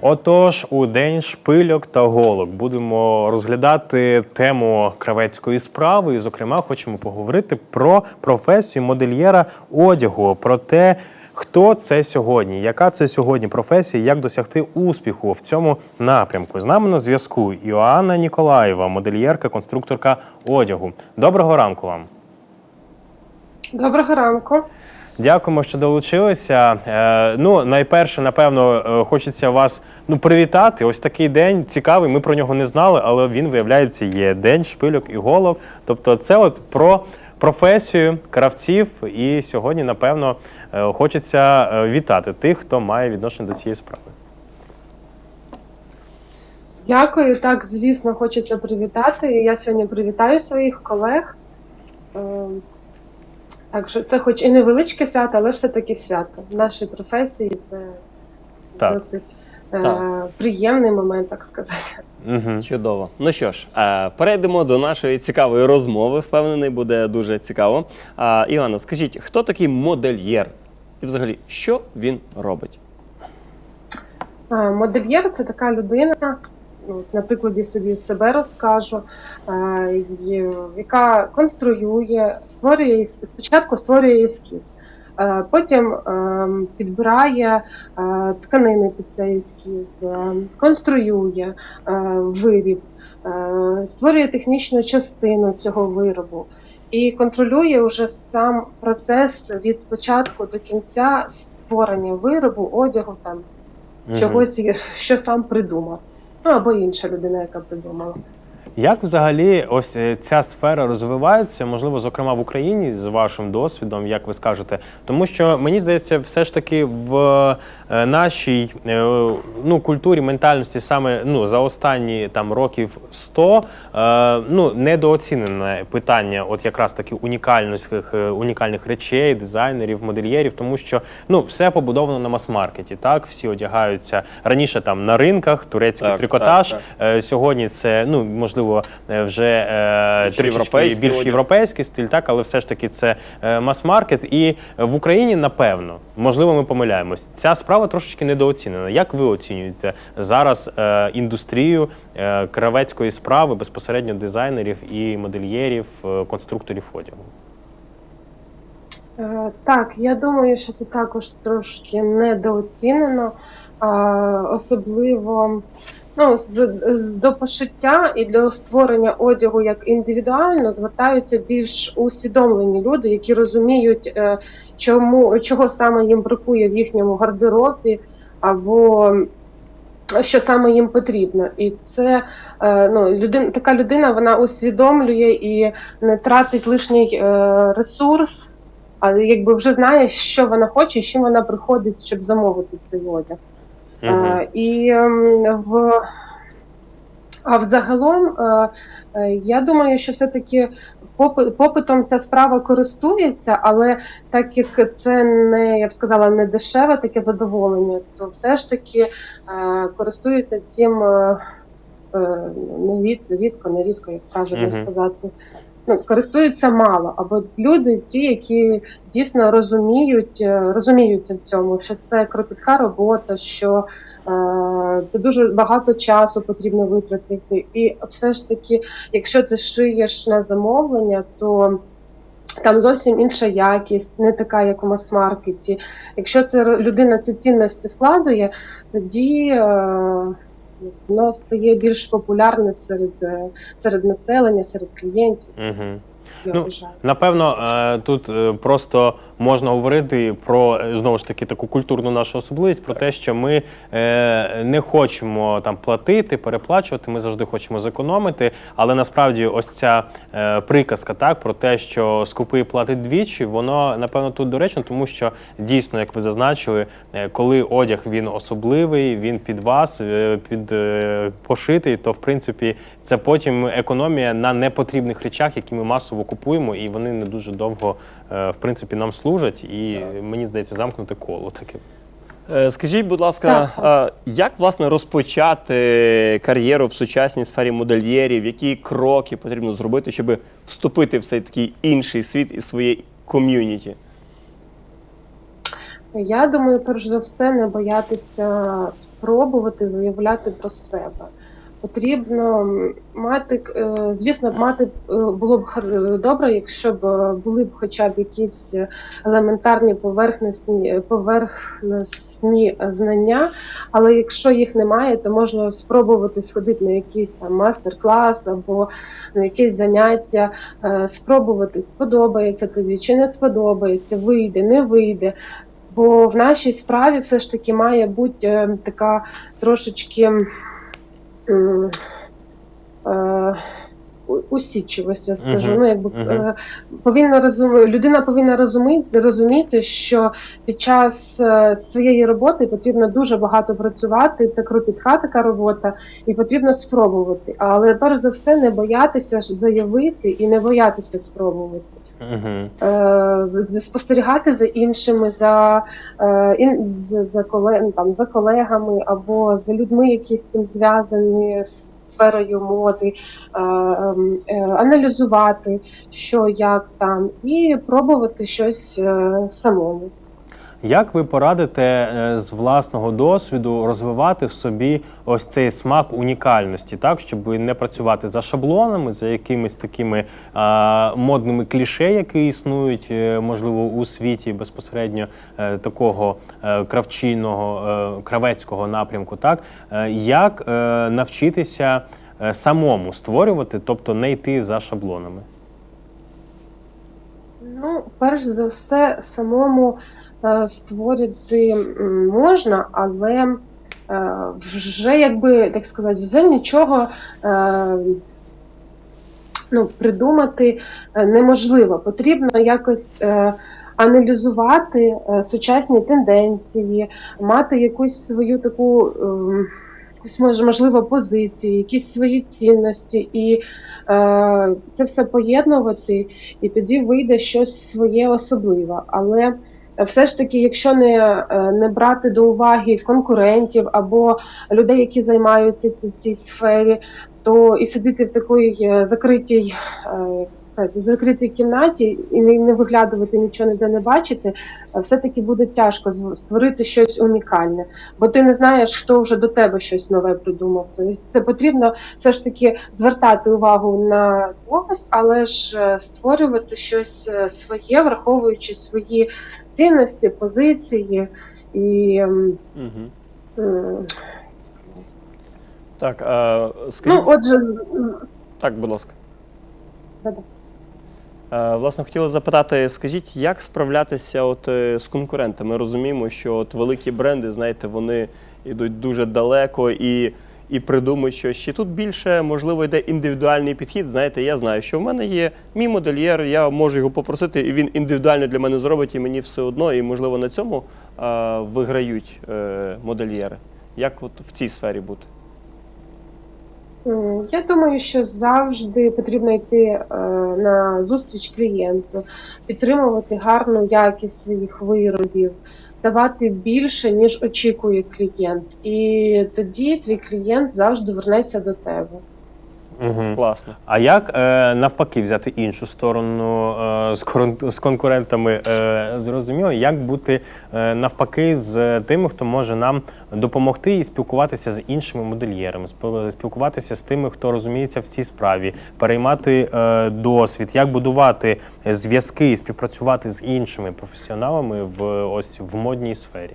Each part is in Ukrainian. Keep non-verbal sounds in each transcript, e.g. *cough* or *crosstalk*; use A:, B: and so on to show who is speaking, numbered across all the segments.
A: Отож, у день шпильок та голок будемо розглядати тему кравецької справи. І, зокрема, хочемо поговорити про професію модельєра одягу, про те, хто це сьогодні, яка це сьогодні професія, як досягти успіху в цьому напрямку. З нами на зв'язку Іоанна Ніколаєва, модельєрка, конструкторка одягу. Доброго ранку вам.
B: Доброго ранку.
A: Дякуємо, що долучилися. Е, ну, найперше, напевно, е, хочеться вас ну, привітати. Ось такий день цікавий. Ми про нього не знали, але він, виявляється, є день шпильок і голок. Тобто, це от про професію кравців. І сьогодні, напевно, е, хочеться вітати тих, хто має відношення до цієї справи.
B: Дякую. Так, звісно, хочеться привітати. Я сьогодні привітаю своїх колег. Е, Так що це хоч і невеличке свято, але все-таки свято. В нашій професії це
A: Так.
B: досить е,
C: Так.
B: приємний момент, так сказати.
A: Угу.
C: Чудово. Ну що ж, е, перейдемо до нашої цікавої розмови. Впевнений, буде дуже цікаво. А, Івана, скажіть, хто такий модельєр? І взагалі, що він робить?
B: Е, Модельєр це така людина, на прикладі собі себе розкажу, е, яка конструює, створює спочатку створює ескіз, е, потім е, підбирає е, тканини під цей ескіз, конструює виріб, створює технічну частину цього виробу. І контролює вже сам процес від початку до кінця створення виробу, одягу там чогось, що сам придумав. Ну або інша людина, яка придумала.
A: Як взагалі ось е, ця сфера розвивається, можливо, зокрема в Україні з вашим досвідом, як ви скажете? Тому що мені здається, все ж таки в е, нашій е, ну, культурі ментальності саме ну, за останні там років 100 е, ну, недооцінене питання, от якраз таки унікальних, унікальних речей, дизайнерів, модельєрів, тому що ну, все побудовано на мас-маркеті. Так, всі одягаються раніше там на ринках, турецький
C: Так,
A: трикотаж.
C: так,
A: Е, Сьогодні це ну можливо е, вже е,
C: Більш європейський
A: більш
C: одяг.
A: європейський стиль, так але все ж таки це е, мас-маркет. І в Україні, напевно, можливо, ми помиляємось. Ця справа трошечки недооцінена. Як ви оцінюєте зараз індустрію кравецької справи, безпосередньо дизайнерів і модельєрів, конструкторів одягу?
B: Так, я думаю, що це також трошки недооцінено, особливо ну, з, з- до пошиття і для створення одягу як індивідуально звертаються більш усвідомлені люди, які розуміють, е, чому чого саме їм бракує в їхньому гардеробі, або що саме їм потрібно. І це е, ну, людин, така людина вона усвідомлює і не тратить лишній е, ресурс, а якби вже знає, що вона хоче, чим вона приходить, щоб замовити цей одяг. Е, і ем, в а взагалом, е, е, я думаю, що все-таки попитом ця справа користується, але так як це не я б сказала не дешеве таке задоволення, то все ж таки користуються цим не від, рідко, не рідко, як
A: Мгм.
B: сказати. Ну, користуються мало, або люди, ті, які дійсно розуміють, е, розуміються в цьому, що це кропітка робота, що е, це дуже багато часу потрібно витратити. І все ж таки, якщо ти шиєш на замовлення, то там зовсім інша якість, не така, як у мас-маркеті. Якщо це людина ці цінності складує, тоді е, воно стає більш популярне серед, е, серед населення, серед клієнтів.
A: Угу.
B: Я
A: Ну,
B: вважаю.
A: Напевно, е, тут е, просто можна говорити про знову ж таки таку культурну нашу особливість, про те, що ми е, не хочемо там платити, переплачувати. Ми завжди хочемо зекономити. Але насправді, ось ця е, приказка, так про те, що скупий платить двічі, воно напевно тут доречно, тому що дійсно, як ви зазначили, е, коли одяг він особливий, він під вас, е, під е, пошитий, то в принципі це потім економія на непотрібних речах, які ми масово купуємо, і вони не дуже довго в принципі нам служать. І мені здається, замкнути коло таке.
C: Е, Скажіть, будь ласка,
B: Так.
C: е, як власне розпочати кар'єру в сучасній сфері модельєрів? Які кроки потрібно зробити, щоб вступити в цей такий інший світ і своє ком'юніті?
B: Я думаю, перш за все, не боятися спробувати заявляти про себе. Потрібно мати, е, звісно, мати е, було б хар- добре, якщо б е, були б хоча б якісь елементарні поверхностні поверхностні е, знання, але якщо їх немає, то можна спробувати сходити на якийсь там мастер-клас або на якесь заняття, е, спробувати, сподобається тобі чи не сподобається, вийде, не вийде. Бо в нашій справі все ж таки має бути е, така трошечки м, е, у- усідчивість, я скажу. Ну, якби
A: мгм.
B: е, повинна розум... людина повинна розуміти, розуміти, що під час е, своєї роботи потрібно дуже багато працювати. Це кропітка така робота, і потрібно спробувати. Але перш за все не боятися заявити і не боятися спробувати.
A: Угу.
B: Е, спостерігати за іншими, за, е, за, колег, ну, там, за колегами або за людьми, які з цим зв'язані з сферою моди, е, ем, аналізувати, що як там, і пробувати щось самому.
A: Як ви порадите е, з власного досвіду розвивати в собі ось цей смак унікальності, так щоб не працювати за шаблонами, за якимись такими а, модними кліше, які існують, е, можливо, у світі безпосередньо е, такого кравчийного, е, кравецького напрямку, так як навчитися самому створювати, тобто не йти за шаблонами?
B: Ну, перш за все, самому створити можна, але е, вже якби так сказати, вже нічого е, ну, придумати е, неможливо. Потрібно якось. Е, Аналізувати е, сучасні тенденції, мати якусь свою таку ем, якусь можливо позицію, якісь свої цінності, і е, це все поєднувати, і тоді вийде щось своє особливе. Але все ж таки, якщо не, е, не брати до уваги конкурентів або людей, які займаються ці- в цій сфері, то і сидіти в такій е, закритій, е, як закритій кімнаті і не, виглядувати нічого ніде не бачити, е, все-таки буде тяжко створити щось унікальне, бо ти не знаєш, хто вже до тебе щось нове придумав. Тобто це потрібно все ж таки звертати увагу на когось, але ж е, створювати щось е, своє, враховуючи свої цінності, позиції і ем,
C: Угу. Так, а, скажіть,
B: ну, отже,
C: так, будь ласка.
B: Да-да.
C: Е, Власне, хотіла запитати, скажіть, як справлятися от е, з конкурентами? Ми розуміємо, що от великі бренди, знаєте, вони йдуть дуже далеко і, і придумують щось. Чи тут більше, можливо, йде індивідуальний підхід? Знаєте, я знаю, що в мене є мій модельєр, я можу його попросити, і він індивідуально для мене зробить, і мені все одно, і, можливо, на цьому е, виграють е, модельєри. Як от в цій сфері бути?
B: М, Я думаю, що завжди потрібно йти е, на зустріч клієнту, підтримувати гарну якість своїх виробів, давати більше, ніж очікує клієнт. І тоді твій клієнт завжди вернеться до тебе.
A: Угу.
C: Класно.
A: А як е, навпаки взяти іншу сторону е, з, корон- з конкурентами? Е, зрозуміло, як бути е, навпаки з тими, хто може нам допомогти і спілкуватися з іншими модельєрами, спіл- спілкуватися з тими, хто розуміється в цій справі, переймати е, досвід, як будувати зв'язки і співпрацювати з іншими професіоналами в ось в модній сфері.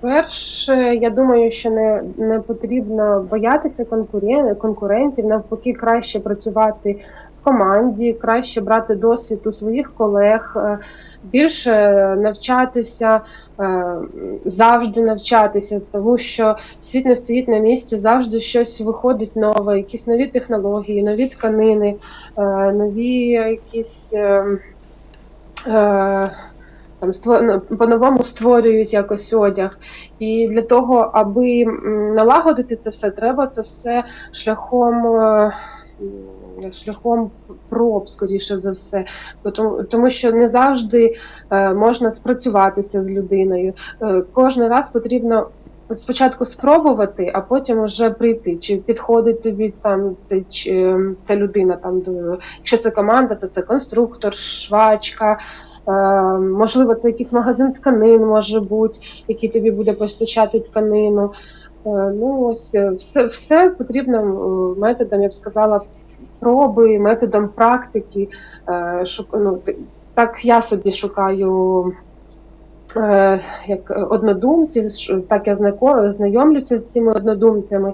B: Перше, я думаю, що не, не потрібно боятися конкурен- конкурентів, навпаки, краще працювати в команді, краще брати досвід у своїх колег, е, більше навчатися, е, завжди навчатися, тому що світ не стоїть на місці, завжди щось виходить нове, якісь нові технології, нові тканини, е, нові якісь. Там ну, по-новому створюють якось одяг. І для того, аби налагодити це все, треба це все шляхом. е, Шляхом проб, скоріше за все, тому, тому що не завжди е, можна спрацюватися з людиною. Е, кожен раз потрібно спочатку спробувати, а потім вже прийти. Чи підходить тобі там цей, чи, ця людина, там, до, якщо це команда, то це конструктор, швачка, можливо, це якийсь магазин тканин може бути, який тобі буде постачати тканину. Е, ну, ось е, все, все потрібно е, методом, я б сказала, проби, методом практики. Е, ну, так я собі шукаю е, як однодумців, так я знайомлюся з цими однодумцями.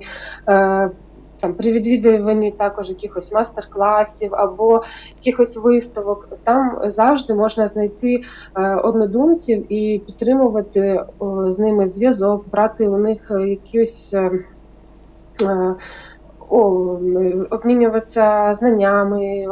B: Е, там при відвідуванні також якихось мастер-класів або якихось виставок, там завжди можна знайти е, однодумців і підтримувати о, з ними зв'язок, брати у них е, якісь е, е, о, обмінюватися знаннями,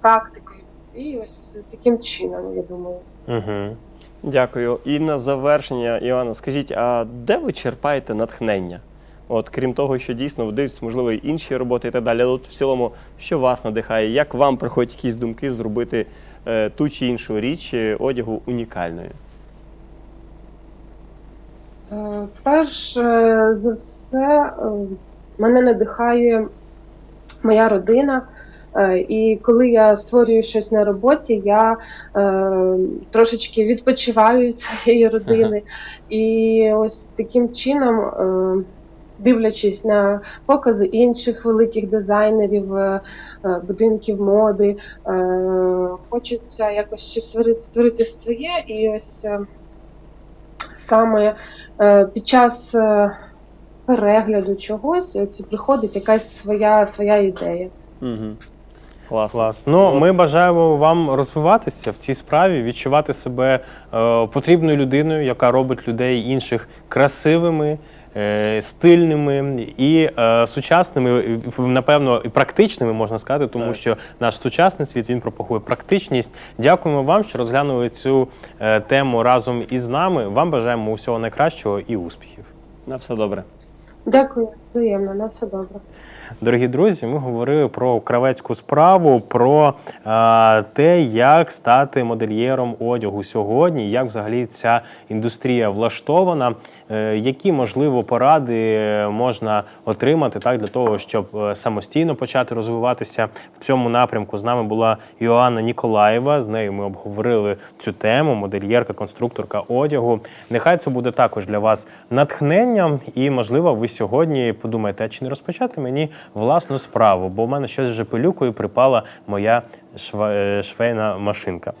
B: практикою. І ось таким чином, я думаю.
A: Угу.
C: Дякую. І на завершення, Івана, скажіть, а де ви черпаєте натхнення? От, крім того, що дійсно ви дивитесь, можливо, і інші роботи і так далі. Але от в цілому, що вас надихає? Як вам приходять якісь думки зробити е, ту чи іншу річ е, одягу унікальною?
B: Е, Перш е, за все, е, мене надихає моя родина. Е, І коли я створюю щось на роботі, я е, трошечки відпочиваю від своєї *laughs* родини. І ось таким чином, е, дивлячись на покази інших великих дизайнерів, е, е, будинків моди, е, хочеться якось щось створити, створити своє. І ось саме під час перегляду чогось приходить якась своя, своя ідея.
C: Угу. Класно.
A: Клас. Ну, ми бажаємо вам розвиватися в цій справі, відчувати себе е, потрібною людиною, яка робить людей інших красивими. Е, Стильними і е, сучасними, напевно, і практичними можна сказати, тому
C: Так.
A: що наш сучасний світ він пропагує практичність. Дякуємо вам, що розглянули цю е, тему разом із нами. Вам бажаємо усього найкращого і успіхів.
C: На все добре.
B: Дякую, взаємно, на все добре.
A: Дорогі друзі, ми говорили про кравецьку справу, про е, те, як стати модельєром одягу сьогодні, як взагалі ця індустрія влаштована, е, які можливо поради можна отримати так для того, щоб е, самостійно почати розвиватися в цьому напрямку. З нами була Іоанна Ніколаєва. З нею ми обговорили цю тему, модельєрка, конструкторка одягу. Нехай це буде також для вас натхненням, і можливо, ви сьогодні подумаєте, а чи не розпочати мені власну справу, бо в мене щось вже пилюкою припала моя шва- е, швейна машинка.